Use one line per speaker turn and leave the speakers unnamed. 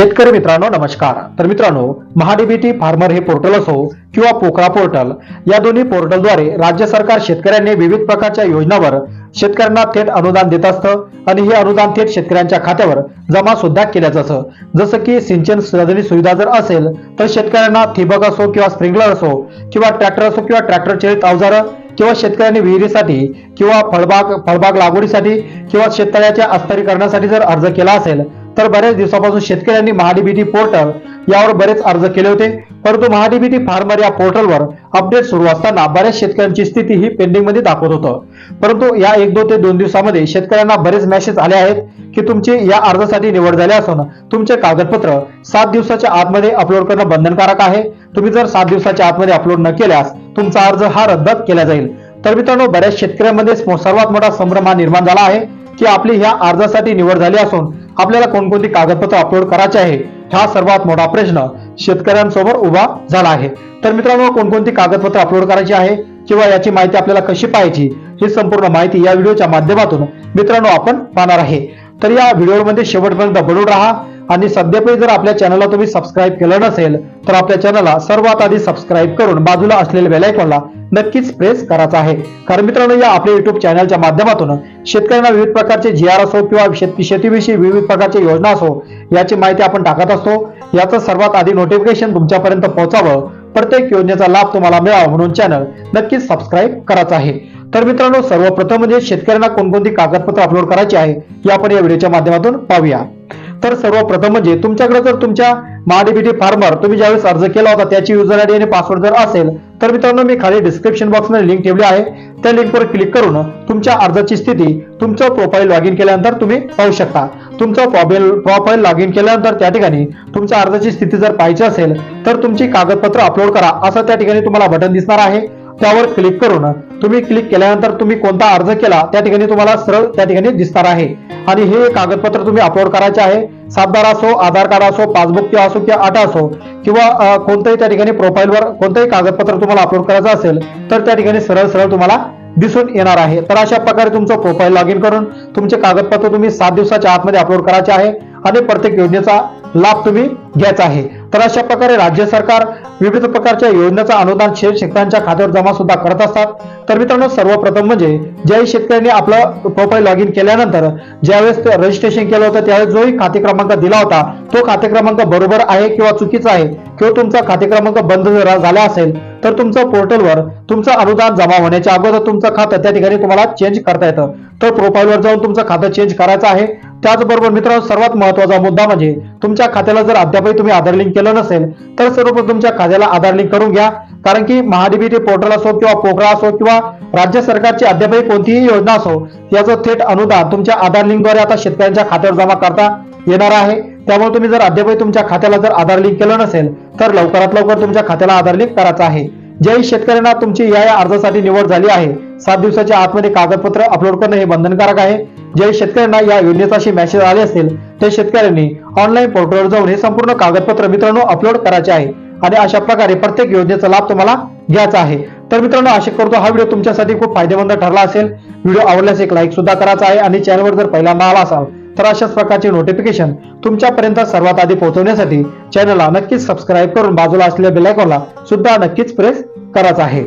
शेतकरी मित्रांनो नमस्कार. तर मित्रांनो महाडीबीटी फार्मर हे पोर्टल असो किंवा पोकरा पोर्टल या दोन्ही पोर्टलद्वारे राज्य सरकार शेतकऱ्यांनी विविध प्रकारच्या योजनावर शेतकऱ्यांना थेट अनुदान देत असतं आणि हे अनुदान थेट शेतकऱ्यांच्या खात्यावर जमा सुद्धा केलं जातं जसं की सिंचन साधनी सुविधा जर असेल तर शेतकऱ्यांना ठिबक असो किंवा स्प्रिंकलर असो किंवा ट्रॅक्टर असो किंवा ट्रॅक्टर चलित अवजारं किंवा शेतकऱ्यांनी विहिरीसाठी किंवा फळबाग फळबाग लागवडीसाठी किंवा शेततळ्याच्या अस्तरीकरणासाठी जर अर्ज केला असेल तर बऱ्याच दिवसापासून शेतकऱ्यांनी महाडीबीटी पोर्टल यावर बरेच अर्ज केले होते. परंतु महाडीबीटी फार्मर या पोर्टलवर अपडेट सुरू असताना बऱ्याच शेतकऱ्यांची स्थिती ही पेंडिंगमध्ये दाखवत होतं. परंतु या एक दोन ते दोन दिवसामध्ये शेतकऱ्यांना बरेच मेसेज आले आहेत की तुमची या अर्जासाठी निवड झाली असून तुमचे कागदपत्र सात दिवसाच्या आतमध्ये अपलोड करणं बंधनकारक आहे. तुम्ही जर सात दिवसाच्या आतमध्ये अपलोड न केल्यास तुमचा अर्ज हा रद्द केला जाईल. तर मित्रांनो बऱ्याच शेतकऱ्यांमध्ये सर्वात मोठा संभ्रम हा निर्माण झाला आहे की आपली ह्या अर्जासाठी निवड झाली असून आपल्याला कोणकोणती कागदपत्र अपलोड करायचे आहे हा सर्वात मोठा प्रश्न शेतकऱ्यांसमोर उभा झाला आहे. तर मित्रांनो कोणकोणती कागदपत्र अपलोड करायची आहे किंवा याची माहिती आपल्याला कशी पाहायची ही संपूर्ण माहिती या व्हिडिओच्या माध्यमातून मित्रांनो आपण पाहणार आहे. तर या व्हिडिओमध्ये शेवटपर्यंत बनून राहा आणि सध्यापैकी जर आपल्या चॅनलला तुम्ही सबस्क्राईब केलं नसेल तर आपल्या चॅनलला सर्वात आधी सबस्क्राईब करून बाजूला असलेल्या बेलायकॉनला नक्कीच प्रेस करायचा आहे. कारण मित्रांनो या आपल्या युट्यूब चॅनलच्या माध्यमातून शेतकऱ्यांना विविध प्रकारचे जी आर असो किंवा शेतीविषयी विविध प्रकारच्या योजना असो याची माहिती आपण टाकत असतो. याचं सर्वात आधी नोटिफिकेशन तुमच्यापर्यंत पोहोचावं. प्रत्येक योजनेचा लाभ तुम्हाला मिळावा म्हणून चॅनल नक्कीच सबस्क्राईब करायचं आहे. तर मित्रांनो सर्वप्रथम म्हणजे शेतकऱ्यांना कोणकोणती कागदपत्र अपलोड करायची आहे हे आपण या व्हिडिओच्या माध्यमातून पाहूया. तर सर्वप्रथम म्हणजे तुमच्याकडे जर तुमच्या महाडीबीटी फार्मर तुम्ही ज्यावेळेस अर्ज केला होता त्याची युजर आयडी आणि पासवर्ड जर असेल तर मित्रांनो मी खाली डिस्क्रिप्शन बॉक्समध्ये लिंक ठेवली आहे. त्या लिंकवर क्लिक करून तुमच्या अर्जाची स्थिती तुमचं प्रोफाईल लॉग इन केल्यानंतर तुम्ही पाहू शकता. तुमचं प्रोफाईल प्रोफाईल लॉग इन केल्यानंतर त्या ठिकाणी तुमच्या अर्जाची स्थिती जर पाहायची असेल तर तुमची कागदपत्र अपलोड करा. असं त्या ठिकाणी तुम्हाला बटन दिसणार आहे. त्यावर क्लिक करून तुम्ही क्लिक केल्यानंतर तुम्ही कोणता अर्ज केला त्या ठिकाणी तुम्हाला सरळ त्या ठिकाणी दिसणार आहे. आणि हे कागदपत्र तुम्ही अपलोड करायचे आहे. सातबार असो आधार कार्ड असो पासबुक असो किंवा आटा असो किंवा कोणत्याही त्या ठिकाणी प्रोफाईलवर कोणतंही कागदपत्र तुम्हाला अपलोड करायचं असेल तर त्या ठिकाणी सरळ सरळ तुम्हाला दिसून येणार आहे. तर अशा प्रकारे तुमचं प्रोफाईल लॉग इन करून तुमचे कागदपत्र तुम्ही सात दिवसाच्या आतमध्ये अपलोड करायचे आहे. आणि प्रत्येक योजनेचा लाभ तुम्ही घ्यायचा आहे. तर अशा प्रकारे राज्य सरकार विविध प्रकारच्या योजनेचा अनुदान शेत शेतकऱ्यांच्या खात्यावर जमा सुद्धा करत असतात. तर मित्रांनो सर्वप्रथम म्हणजे ज्याही शेतकऱ्यांनी आपलं प्रोफाईल लॉग इन केल्यानंतर ज्यावेळेस रजिस्ट्रेशन केलं होतं त्यावेळेस जोही खाते क्रमांक दिला होता तो खाते क्रमांक बरोबर आहे किंवा चुकीचा आहे किंवा तुमचा खाते क्रमांक बंद झाला असेल तर तुमचं पोर्टलवर तुमचं अनुदान जमा होण्याच्या अगोदर तुमचं खातं त्या ठिकाणी तुम्हाला चेंज करता येतं. तर प्रोफाईलवर जाऊन तुमचं खातं चेंज करायचं आहे. त्याचबरोबर मित्रांनो सर्वात महत्त्वाचा मुद्दा म्हणजे तुमच्या खात्याला जर अद्यापही तुम्ही आधार लिंक केलं नसेल तर सर्वप्रथम तुमच्या खात्याला आधार लिंक करून घ्या. कारण की महाडीबीटी पोर्टल असो किंवा पोकळा असो किंवा राज्य सरकारची अद्यापही कोणतीही योजना असो याचं थेट अनुदान तुमच्या आधार लिंकद्वारे आता शेतकऱ्यांच्या खात्यावर जमा करता येणार आहे. त्यामुळे तुम्ही जर अद्यापही तुमच्या खात्याला जर आधार लिंक केलं नसेल तर लवकरात लवकर तुमच्या खात्याला आधार लिंक करायचं आहे. ज्याही शेतकऱ्यांना तुमची या या अर्जासाठी निवड झाली आहे सात दिवसाच्या आतमध्ये कागदपत्र अपलोड करणं हे बंधनकारक आहे. जे शेतकऱ्यांना या योजनेचाशी मेसेज आले असतील त्या शेतकऱ्यांनी ऑनलाईन पोर्टलवर जाऊन हे संपूर्ण कागदपत्र मित्रांनो अपलोड करायचे आहे. आणि अशा प्रकारे प्रत्येक योजनेचा लाभ तुम्हाला घ्यायचा आहे. तर मित्रांनो आशा करतो हा व्हिडिओ तुमच्यासाठी खूप फायदेमंद ठरला असेल. व्हिडिओ आवडल्यास एक लाईक सुद्धा करायचा आहे आणि चॅनलवर जर पहिल्यांदा आला असाल तर अशाच प्रकारचे नोटिफिकेशन तुमच्यापर्यंत सर्वात आधी पोहोचवण्यासाठी चॅनलला नक्कीच सबस्क्राईब करून बाजूला असलेल्या बेलायकॉनला सुद्धा नक्कीच प्रेस करायचा आहे.